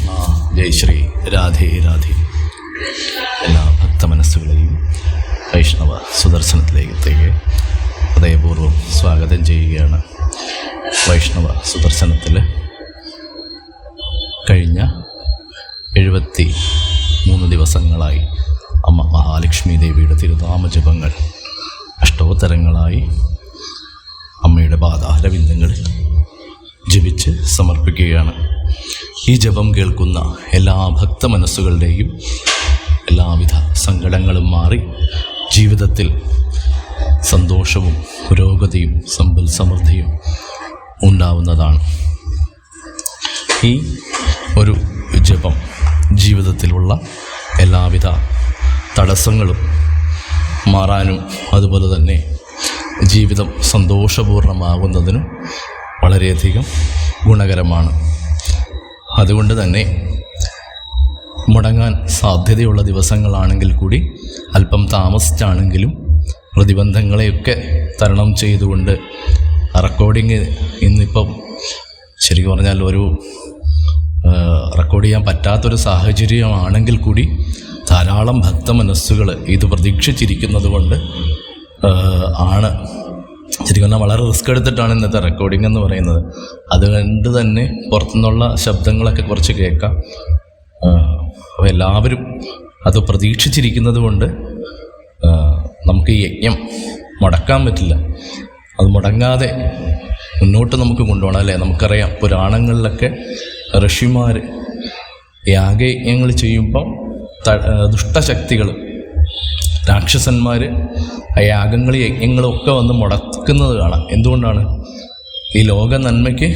കൃഷ്ണ ജയ് ശ്രീ. രാധേ രാധേ. എല്ലാ ഭക്ത മനസ്സുകളെയും വൈഷ്ണവ സുദർശനത്തിലേക്ക് ഹൃദയപൂർവം സ്വാഗതം ചെയ്യുകയാണ് വൈഷ്ണവ സുദർശനത്തിൽ കഴിഞ്ഞ എഴുപത്തി മൂന്ന് ദിവസങ്ങളായി അമ്മ മഹാലക്ഷ്മി ദേവിയുടെ തിരുനാമജപങ്ങൾ അഷ്ടോത്തരങ്ങളായി അമ്മയുടെ പാതാരവിന്ദങ്ങളിൽ ജപിച്ച് സമർപ്പിക്കുകയാണ്. ഈ ജപം കേൾക്കുന്ന എല്ലാ ഭക്ത മനസ്സുകളുടെയും എല്ലാവിധ സങ്കടങ്ങളും മാറി ജീവിതത്തിൽ സന്തോഷവും പുരോഗതിയും സമ്പൽ സമൃദ്ധിയും ഉണ്ടാവുന്നതാണ്. ഈ ഒരു ജപം ജീവിതത്തിലുള്ള എല്ലാവിധ തടസ്സങ്ങളും മാറാനും അതുപോലെ തന്നെ ജീവിതം സന്തോഷപൂർണമാകുന്നതിനും വളരെയധികം ഗുണകരമാണ്. അതുകൊണ്ട് തന്നെ മുടങ്ങാൻ സാധ്യതയുള്ള ദിവസങ്ങളാണെങ്കിൽ കൂടി അല്പം താമസിച്ചാണെങ്കിലും പ്രതിബന്ധങ്ങളെയൊക്കെ തരണം ചെയ്തുകൊണ്ട് റെക്കോർഡിങ് ഇന്നിപ്പം ശരിക്കും പറഞ്ഞാൽ ഒരു റെക്കോർഡ് ചെയ്യാൻ പറ്റാത്തൊരു സാഹചര്യമാണെങ്കിൽ കൂടി ധാരാളം ഭക്തമനസ്സുകൾ ഇത് പ്രതീക്ഷിച്ചിരിക്കുന്നത് കൊണ്ട് ആണ് ശരിക്കും പറഞ്ഞാൽ വളരെ റിസ്ക് എടുത്തിട്ടാണ് ഇന്നത്തെ റെക്കോർഡിംഗ് എന്ന് പറയുന്നത്. അതുകൊണ്ട് തന്നെ പുറത്തുനിന്നുള്ള ശബ്ദങ്ങളൊക്കെ കുറച്ച് കേൾക്കാം. അപ്പോൾ എല്ലാവരും അത് പ്രതീക്ഷിച്ചിരിക്കുന്നത് കൊണ്ട് നമുക്ക് ഈ യജ്ഞം മുടക്കാൻ പറ്റില്ല. അത് മുടങ്ങാതെ മുന്നോട്ട് നമുക്ക് കൊണ്ടുപോകണം അല്ലേ? നമുക്കറിയാം പുരാണങ്ങളിലൊക്കെ ഋഷിമാർ യാഗയജ്ഞങ്ങൾ ചെയ്യുമ്പം ദുഷ്ടശക്തികൾ രാക്ഷസന്മാർ ആ യാഗങ്ങൾ യജ്ഞങ്ങളും ഒക്കെ വന്ന് മുടക്കുന്നത് കാണാം. എന്തുകൊണ്ടാണ്? ഈ ലോക നന്മയ്ക്ക്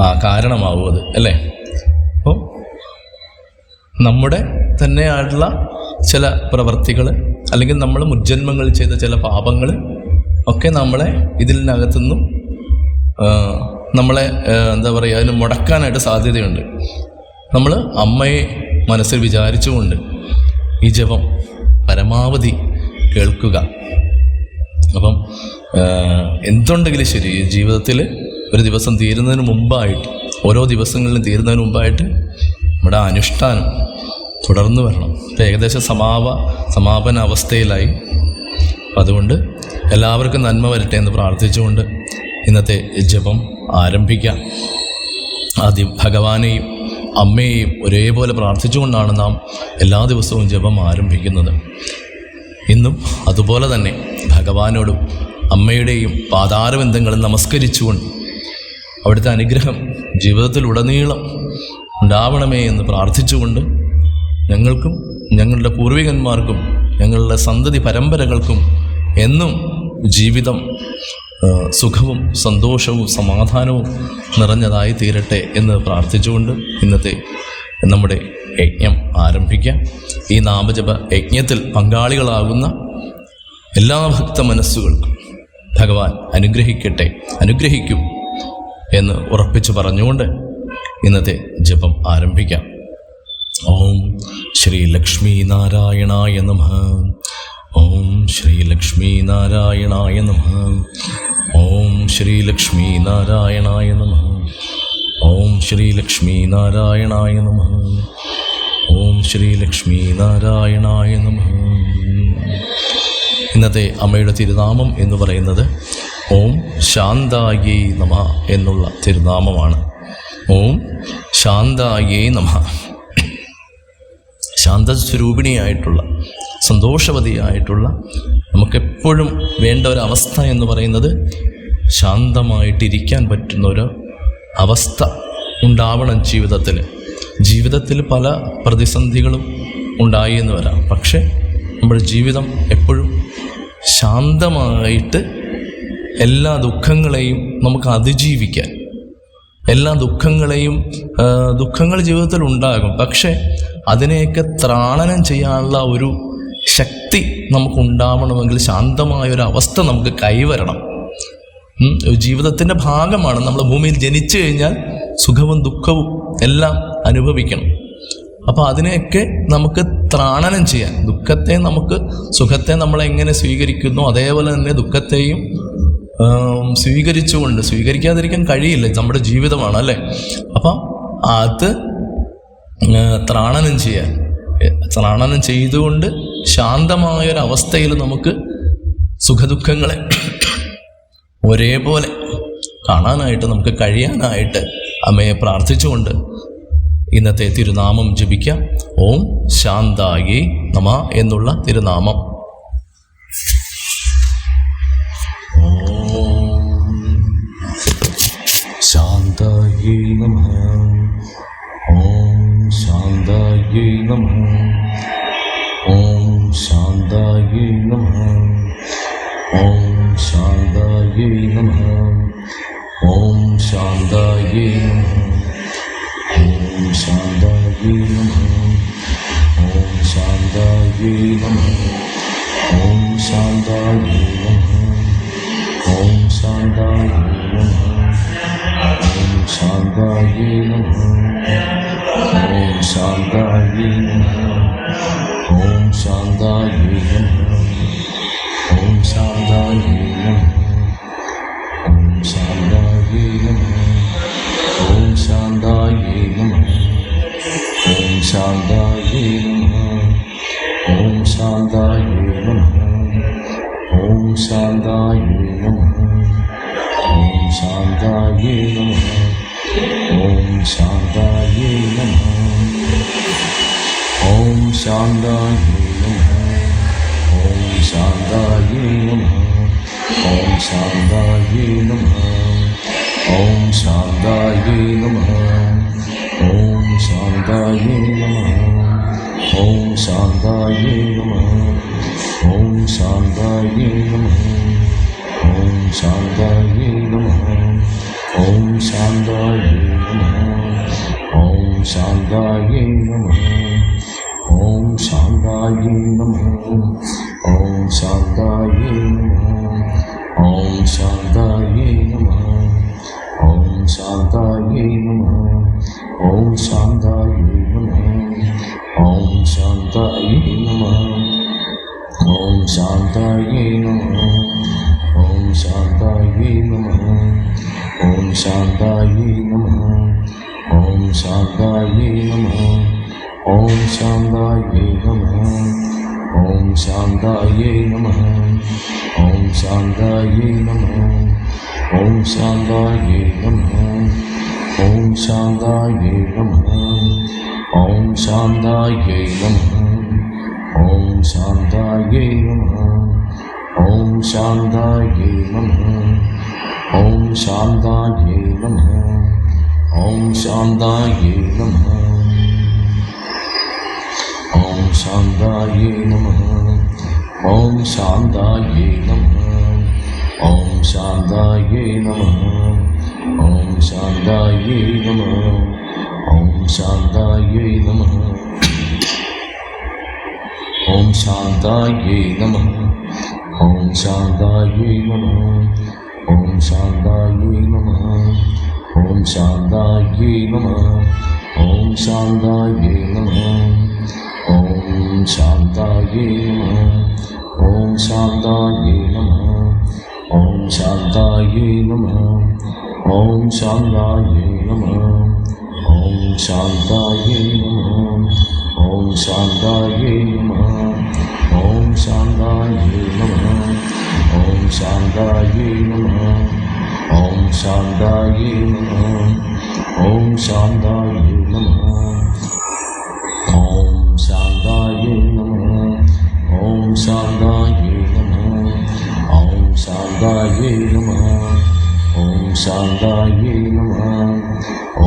ആ കാരണമാവും അത് അല്ലേ? അപ്പോൾ നമ്മുടെ തന്നെയായിട്ടുള്ള ചില പ്രവർത്തികൾ അല്ലെങ്കിൽ നമ്മൾ മുജ്ജന്മങ്ങൾ ചെയ്ത ചില പാപങ്ങൾ ഒക്കെ നമ്മളെ ഇതിനകത്തുനിന്നും നമ്മളെ എന്താ പറയുക അതിന് മുടക്കാനായിട്ട് സാധ്യതയുണ്ട്. നമ്മൾ അമ്മയെ മനസ്സിൽ വിചാരിച്ചുകൊണ്ട് ഈ ജപം പരമാവധി കേൾക്കുക. അപ്പം എന്തുണ്ടെങ്കിലും ശരി ജീവിതത്തിൽ ഒരു ദിവസം തീരുന്നതിന് മുമ്പായിട്ട് ഓരോ ദിവസങ്ങളിലും തീരുന്നതിന് മുമ്പായിട്ട് നമ്മുടെ അനുഷ്ഠാനം തുടർന്നു വരണം. ഇപ്പം ഏകദേശം സമാപ സമാപന അവസ്ഥയിലായി. അതുകൊണ്ട് എല്ലാവർക്കും നന്മ വരട്ടെ എന്ന് പ്രാർത്ഥിച്ചുകൊണ്ട് ഇന്നത്തെ ജപം ആരംഭിക്കാം. ആദ്യം ഭഗവാനെയും അമ്മയെയും ഒരേപോലെ പ്രാർത്ഥിച്ചുകൊണ്ടാണ് നാം എല്ലാ ദിവസവും ജപം ആരംഭിക്കുന്നത്. ഇന്നും അതുപോലെ തന്നെ ഭഗവാനോടും അമ്മയുടെയും പാതാരബന്ധങ്ങളും നമസ്കരിച്ചുകൊണ്ട് അവിടുത്തെ അനുഗ്രഹം ജീവിതത്തിലുടനീളം ഉണ്ടാവണമേ എന്ന് പ്രാർത്ഥിച്ചുകൊണ്ട് ഞങ്ങൾക്കും ഞങ്ങളുടെ പൂർവികന്മാർക്കും ഞങ്ങളുടെ സന്തതി പരമ്പരകൾക്കും എന്നും ജീവിതം സുഖവും സന്തോഷവും സമാധാനവും നിറഞ്ഞതായി തീരട്ടെ എന്ന് പ്രാർത്ഥിച്ചുകൊണ്ട് ഇന്നത്തെ നമ്മുടെ യജ്ഞം ആരംഭിക്കാം. ഈ നാമജപ യജ്ഞത്തിൽ പങ്കാളികളാകുന്ന എല്ലാ ഭക്ത മനസ്സുകൾക്കും ഭഗവാൻ അനുഗ്രഹിക്കട്ടെ അനുഗ്രഹിക്കും എന്ന് ഉറപ്പിച്ചു പറഞ്ഞുകൊണ്ട് ഇന്നത്തെ ജപം ആരംഭിക്കാം. ഓം ശ്രീ ലക്ഷ്മി നാരായണായ നമ. ഓം ശ്രീ ലക്ഷ്മി നാരായണായ നമ. ഓം ശ്രീ ലക്ഷ്മി നാരായണായ നമ. ഓം ശ്രീ ലക്ഷ്മി നാരായണായ നമ. ഓം ശ്രീ ലക്ഷ്മി നാരായണായ നമ. ഇന്നത്തെ അമ്മയുടെ തിരുനാമം എന്ന് പറയുന്നത് ഓം ശാന്തായേ നമ എന്നുള്ള തിരുനാമമാണ്. ഓം ശാന്തായേ നമ. ശാന്തസ്വരൂപിണിയായിട്ടുള്ള സന്തോഷവതിയായിട്ടുള്ള നമുക്കെപ്പോഴും വേണ്ട ഒരു അവസ്ഥ എന്ന് പറയുന്നത് ശാന്തമായിട്ടിരിക്കാൻ പറ്റുന്ന ഒരു അവസ്ഥ ഉണ്ടാവണം ജീവിതത്തിൽ. ജീവിതത്തിൽ പല പ്രതിസന്ധികളും ഉണ്ടായി എന്ന് വരാം. പക്ഷേ നമ്മുടെ ജീവിതം എപ്പോഴും ശാന്തമായിട്ട് എല്ലാ ദുഃഖങ്ങളെയും നമുക്ക് അതിജീവിക്കാൻ എല്ലാ ദുഃഖങ്ങളെയും ദുഃഖങ്ങൾ ജീവിതത്തിൽ ഉണ്ടാകും. പക്ഷേ അതിനെയൊക്കെ ത്രാണനം ചെയ്യാനുള്ള ഒരു ശക്തി നമുക്ക് ഉണ്ടാവണമെങ്കിൽ ശാന്തമായ ഒരു അവസ്ഥ നമുക്ക് കൈവരണം ജീവിതത്തിന്റെ ഭാഗമാണ് നമ്മൾ ഭൂമിയിൽ ജനിച്ചു കഴിഞ്ഞാൽ സുഖവും ദുഃഖവും എല്ലാം അനുഭവിക്കണം. അപ്പോൾ അതിനെയൊക്കെ നമുക്ക് ത്രാണനം ചെയ്യാൻ ദുഃഖത്തെ നമുക്ക് സുഖത്തെ നമ്മൾ എങ്ങനെ സ്വീകരിക്കുന്നു അതേപോലെ തന്നെ ദുഃഖത്തെയും സ്വീകരിച്ചുകൊണ്ട് സ്വീകരിക്കാതിരിക്കാൻ കഴിയില്ല നമ്മുടെ ജീവിതമാണ് അല്ലേ? അപ്പം അത് ത്രാണനം ചെയ്യാൻ ത്രാണനം ചെയ്തുകൊണ്ട് ശാന്തമായൊരവസ്ഥയിൽ നമുക്ക് സുഖദുഃഖങ്ങളെ ഒരേപോലെ കാണാനായിട്ട് നമുക്ക് കഴിയാനായിട്ട് അമ്മയെ പ്രാർത്ഥിച്ചുകൊണ്ട് ഇന്നത്തെ തിരുനാമം ജപിക്കാം. ഓം ശാന്തായി നമ എന്നുള്ള തിരുനാമം. ശാന്തായി നമ. ഓം ശാന്തായി നമ ഓം ശാന്തായി നമ ഓം ശാന്തായി നമ ഓം ശാന്തായി നമ ഓം ശാന്തായി നമ ഓം ശാന്തായി നമ ഓം ശാന്തായി നമ ഓം ശാന്തായി നമ ഓം ശാന്തായി നമ ഓം ശാന്തായി നമ ഓം ശാന്തായി നമ ഓം ശാന്തായി നമ ഓം ശാന്തായി നമ ഓം ശാന്തായി നമ ഓം ശാന്തായി നമ ഓം ശാന്തായി നമ ഓം ഓം ശാന്തായി നമ ഓം ശാന്തായി നമ ഓം ശാന്തായി നമ ഓം ശാന്തായി നമ ഓം ശാന്തായി നമ ഓം ശാന്തായി നമ ഓം ശാന്തായി നമ ഓം ശാന്തായി നമ ഓം ശാന്തായി നമ ഓം ശാന്തായി നമ ഓം ശാന്തായി നമ ഓം ശാന്തായി നമ ഓം ശാന്തായി നമ ഓം ശാന്തായി നമ ഓം ശാന്തായി നമ ഓം ശാന്തായി നമ ഓം ശാന്തായ നമ ഓം ശാന്തായ നമ ഓം ശാന്തായ നമ ഓം ശാന്തായ നമ ഓം ശാന്തായ നമ ഓം ശാന്തായ നമ ഓം ശാന്തായ നമ ഓം ശാന്തായ നമ ഓം ശാന്തായ നമ ഓം ശാന്തായേ നമ ഓം ശാന്തായേ നമ ഓം ശാന്തായേ നമ ഓം ശാന്തായേ നമ ഓം ശാന്തായേ നമ ഓം ശാന്തായേ നമ ഓം ശാന്തായേ നമ ഓം ശാന്തായേ നമ ഓം ശാന്തായേ നമ ഓം ശാന്തായേ നമ ഓം ശാന്തായേ നമ ഓം ശാന്തായേ നമ ഓം ശാന്തായേ നമ ഓം ശാന്തായേ നമ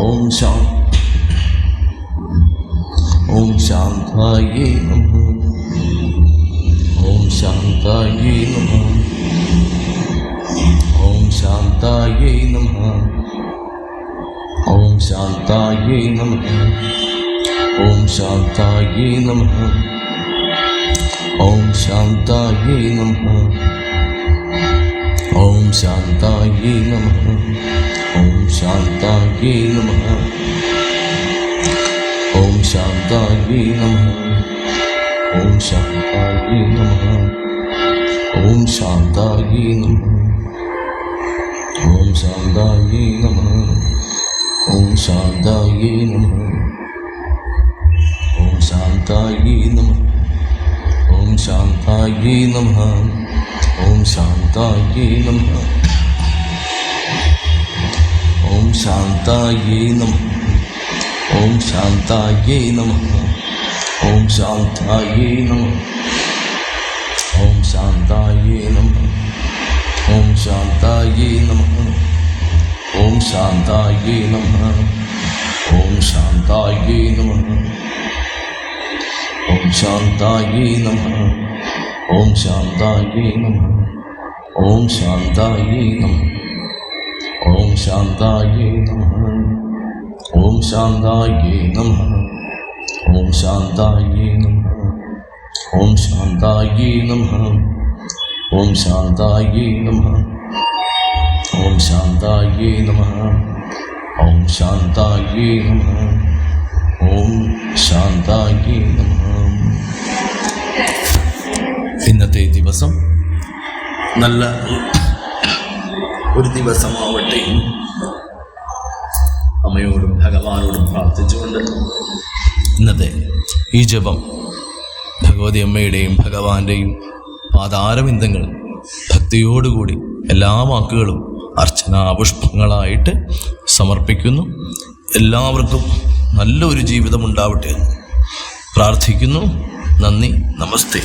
ஓம் சாந்த் ஓம் சாந்தாயே நமோ ஓம் சாந்தாயே நமோ ஓம் சாந்தாயே நமோ ஓம் சாந்தாயே நமோ ஓம் சாந்தாயே நமோ ஓம் சாந்தாயே நமோ ഓം ശാന്തായേ നമ. ഓം ശാന്തായേ നമ. ഓം ശാന്തായേ നമ. ഓം ശാന്തായേ നമ. ഓം ശാന്തായേ നമ. ഓം ശാന്തായേ നമ. ഓം ശാന്തായേ നമ. ഓം ശാന്തായേ നമ. ഓം ശാന്തായേ നമ ഓം ശാന്തായേ നമ ഓം ശാന്തായേ നമ ഓം ശാന്തായേ നമ ഓം ശാന്തായേ നമ ഓം ശാന്തായേ നമ ഓം ശാന്തായേ നമ ഓം ശാന്തായേ നമ ഓം ശാന്തായേ നമ ഓം ശാന്തായേ നമ ഓം ശാന്തായേ നമ ഓം ശാന്തായേ നമ ഓം ശാന്തായേ നമ ഓം ശാന്തായേ നമ ഓം ശാന്തായേ നമ ഓം ശാന്തായേ നമ ഓം ശാന്തായേ നമ ഓം ശാന്തായേ നമ ഓം ശാന്തായേ നമ ഓം ശാന്തായേ നമ ഇന്നത്തെ ദിവസം നല്ല ഒരു ദിവസമാവട്ടെ. അമ്മയോടും ഭഗവാനോടും പ്രാർത്ഥിച്ചുകൊണ്ട് ഇന്നത്തെ ഈ ജപം ഭഗവതി അമ്മയുടെയും ഭഗവാന്റെയും പാതാരവിന്ദങ്ങൾ ഭക്തിയോടുകൂടി എല്ലാ വാക്കുകളും അർച്ചനാ പുഷ്പങ്ങളായിട്ട് സമർപ്പിക്കുന്നു. എല്ലാവർക്കും നല്ലൊരു ജീവിതം ഉണ്ടാവട്ടെ എന്ന് പ്രാർത്ഥിക്കുന്നു. നന്ദി നമസ്തേ.